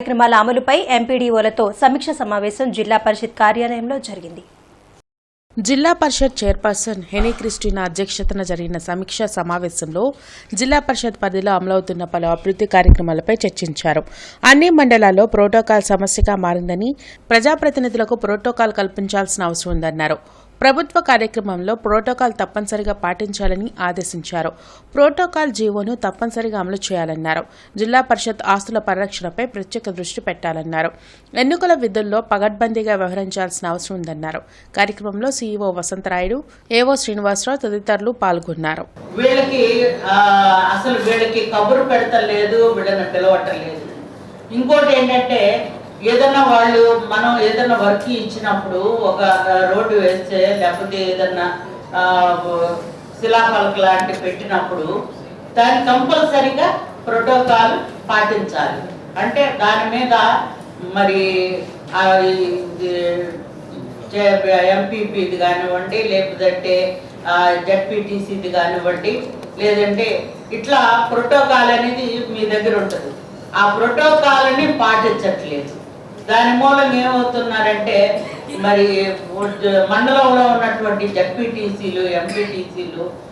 కార్యక్రమాల అమలుపై ఎంపీడీఓలతో సమీక్ష సమావేశం జిల్లా పరిషత్ కార్యాలయంలో జరిగింది. జిల్లా పరిషత్ చైర్పర్సన్ హెనీ క్రిస్టినా అధ్యక్షతన జరిగిన సమీక్షా సమావేశంలో జిల్లా పరిషత్ పరిధిలో అమలవుతున్న పలు అభివృద్ధి కార్యక్రమాలపై చర్చించారు. అన్ని మండలాల్లో ప్రోటోకాల్ సమస్యగా మారిందని ప్రజాప్రతినిధులకు ప్రోటోకాల్ కల్పించాల్సిన అవసరం ఉందన్నారు. ప్రభుత్వ కార్యక్రమంలో ప్రోటోకాల్ తప్పనిసరిగా పాటించాలని ఆదేశించారు. ప్రోటోకాల్ జీవోను తప్పనిసరిగా అమలు చేయాలన్నారు. జిల్లా పరిషత్ ఆస్తుల పరిరక్షణపై ప్రత్యేక దృష్టి పెట్టాలన్నారు. ఎన్నికల విధుల్లో పగడ్బందీగా వ్యవహరించాల్సిన అవసరం ఉందన్నారు. కార్యక్రమంలో సీఈఓ వసంతరాయుడు ఏవో శ్రీనివాసరావు తదితరులు పాల్గొన్నారు. వీళ్ళకి అసలు వీళ్ళకి కబురు పెడతలేదు వీళ్ళని ఇంకోటి ఏంటంటే ఏదన్నా వాళ్ళు మనం ఏదన్నా వర్క్ ఇచ్చినప్పుడు ఒక రోడ్డు వేస్తే లేకపోతే ఏదన్నా శిలాఫలక లాంటివి పెట్టినప్పుడు దాన్ని కంపల్సరిగా ప్రోటోకాల్ పాటించాలి. అంటే దాని మీద మరి ఎంపీపీది కానివ్వండి లేకపోతే జడ్పీటీసీది కానివ్వండి లేదంటే ఇట్లా ప్రోటోకాల్ అనేది మీ దగ్గర ఉంటుంది. ఆ ప్రోటోకాల్ని పాటించట్లేదు. దాని మూలంగా ఏమవుతున్నారంటే మరి మండలంలో ఉన్నటువంటి జడ్పీటీసీలు ఎంపీటీసీలు